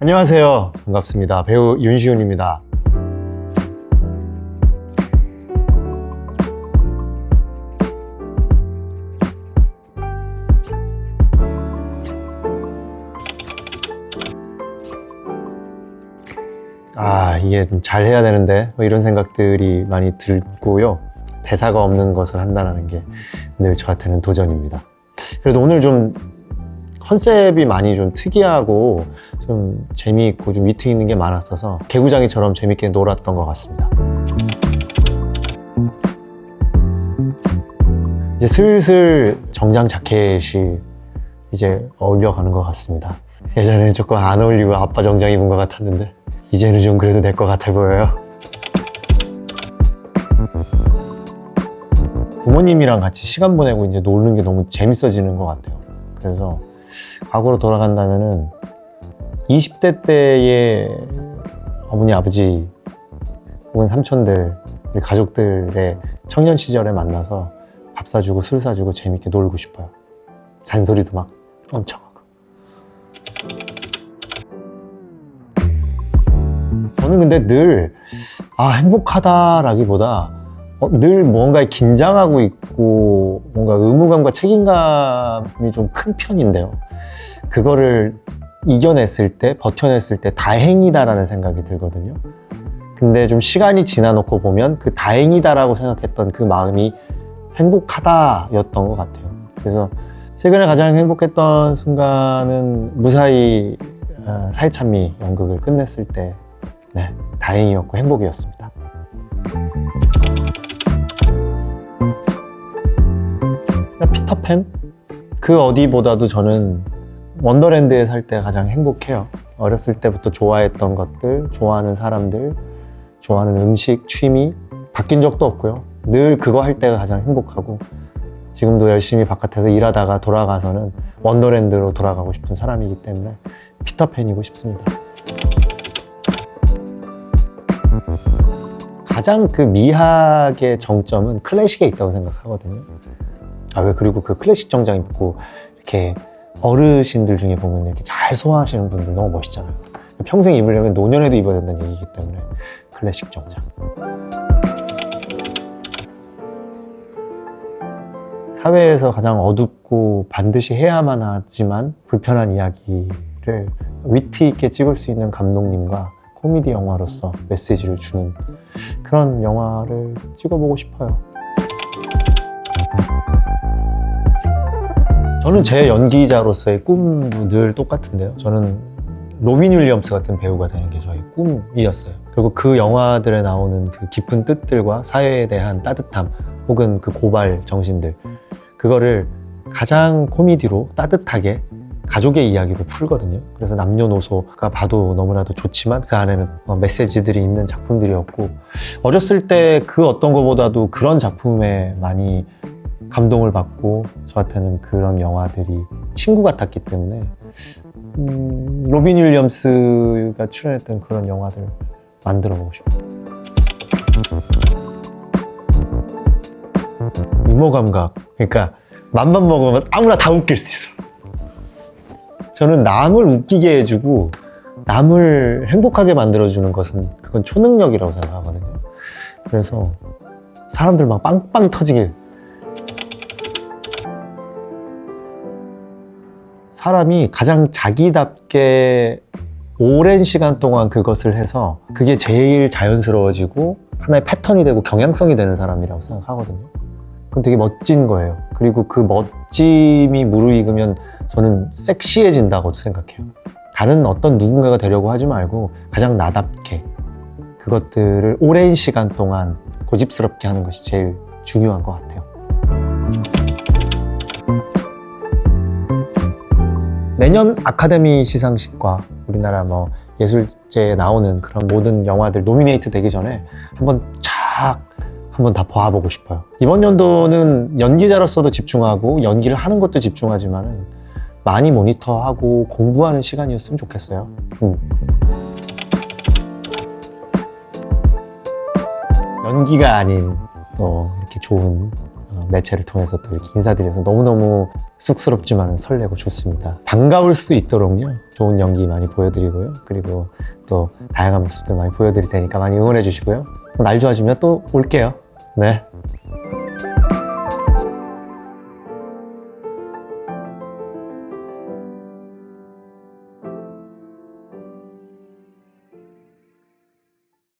안녕하세요. 반갑습니다. 배우 윤시훈입니다. 아, 이게 좀 잘해야 되는데, 뭐 이런 생각들이 많이 들고요. 대사가 없는 것을 한다는 게 늘 저한테는 도전입니다. 그래도 오늘 좀 컨셉이 많이 좀 특이하고 좀 재미있고 좀 위트 있는 게 많았어서 개구장이처럼 재밌게 놀았던 것 같습니다. 이제 슬슬 정장 자켓이 이제 어울려가는 것 같습니다. 예전에는 조금 안 어울리고 아빠 정장 입은 것 같았는데 이제는 좀 그래도 될 것 같아 보여요. 부모님이랑 같이 시간 보내고 이제 노는 게 너무 재밌어지는 것 같아요. 그래서 과거로 돌아간다면은 20대 때의 어머니, 아버지 혹은 삼촌들, 우리 가족들의 청년 시절에 만나서 밥 사주고 술 사주고 재밌게 놀고 싶어요. 잔소리도 막 엄청 하고. 저는 근데 늘, 아, 행복하다라기보다 어, 늘 뭔가에 긴장하고 있고 뭔가 의무감과 책임감이 좀 큰 편인데요. 그거를 이겨냈을 때, 버텨냈을 때 다행이다라는 생각이 들거든요. 근데 좀 시간이 지나놓고 보면 그 다행이다라고 생각했던 그 마음이 행복하다였던 것 같아요. 그래서 최근에 가장 행복했던 순간은 무사히 어, 사회찬미 연극을 끝냈을 때 네, 다행이었고 행복이었습니다. 피터팬? 그 어디보다도 저는 원더랜드에 살 때 가장 행복해요. 어렸을 때부터 좋아했던 것들, 좋아하는 사람들, 좋아하는 음식, 취미 바뀐 적도 없고요. 늘 그거 할 때가 가장 행복하고 지금도 열심히 바깥에서 일하다가 돌아가서는 원더랜드로 돌아가고 싶은 사람이기 때문에 피터팬이고 싶습니다. 가장 그 미학의 정점은 클래식에 있다고 생각하거든요. 아, 왜 그리고 그 클래식 정장 입고 이렇게 어르신들 중에 보면 이렇게 잘 소화하시는 분들 너무 멋있잖아요. 평생 입으려면 노년에도 입어야 된다는 얘기이기 때문에 클래식 정장. 사회에서 가장 어둡고 반드시 해야만 하지만 불편한 이야기를 위트 있게 찍을 수 있는 감독님과 코미디 영화로서 메시지를 주는 그런 영화를 찍어보고 싶어요. 저는 제 연기자로서의 꿈은 늘 똑같은데요. 저는 로빈 윌리엄스 같은 배우가 되는 게 저의 꿈이었어요. 그리고 그 영화들에 나오는 그 깊은 뜻들과 사회에 대한 따뜻함 혹은 그 고발 정신들 그거를 가장 코미디로 따뜻하게 가족의 이야기로 풀거든요. 그래서 남녀노소가 봐도 너무나도 좋지만 그 안에는 어, 메시지들이 있는 작품들이었고 어렸을 때 그 어떤 것보다도 그런 작품에 많이 감동을 받고 저한테는 그런 영화들이 친구 같았기 때문에 음, 로빈 윌리엄스가 출연했던 그런 영화들 만들어 보고 싶어요. 유머 감각. 그러니까 맘만 먹으면 아무나 다 웃길 수 있어. 저는 남을 웃기게 해주고 남을 행복하게 만들어주는 것은 그건 초능력이라고 생각하거든요. 그래서 사람들 막 빵빵 터지게 사람이 가장 자기답게 오랜 시간 동안 그것을 해서 그게 제일 자연스러워지고 하나의 패턴이 되고 경향성이 되는 사람이라고 생각하거든요. 그건 되게 멋진 거예요. 그리고 그 멋짐이 무르익으면 저는 섹시해진다고도 생각해요. 다른 어떤 누군가가 되려고 하지 말고 가장 나답게 그것들을 오랜 시간 동안 고집스럽게 하는 것이 제일 중요한 것 같아요. 내년 아카데미 시상식과 우리나라 뭐 예술제에 나오는 그런 모든 영화들 노미네이트 되기 전에 한번 쫙 한번 다 봐보고 싶어요. 이번 연도는 연기자로서도 집중하고 연기를 하는 것도 집중하지만은 많이 모니터하고 공부하는 시간이었으면 좋겠어요. 음. 연기가 아닌 또 이렇게 좋은 매체를 통해서 또 이렇게 인사드려서 너무너무 쑥스럽지만 설레고 좋습니다. 반가울 수 있도록요. 좋은 연기 많이 보여드리고요. 그리고 또 다양한 모습들 많이 보여드릴 테니까 많이 응원해 주시고요. 날 좋아지면 또 올게요. 네.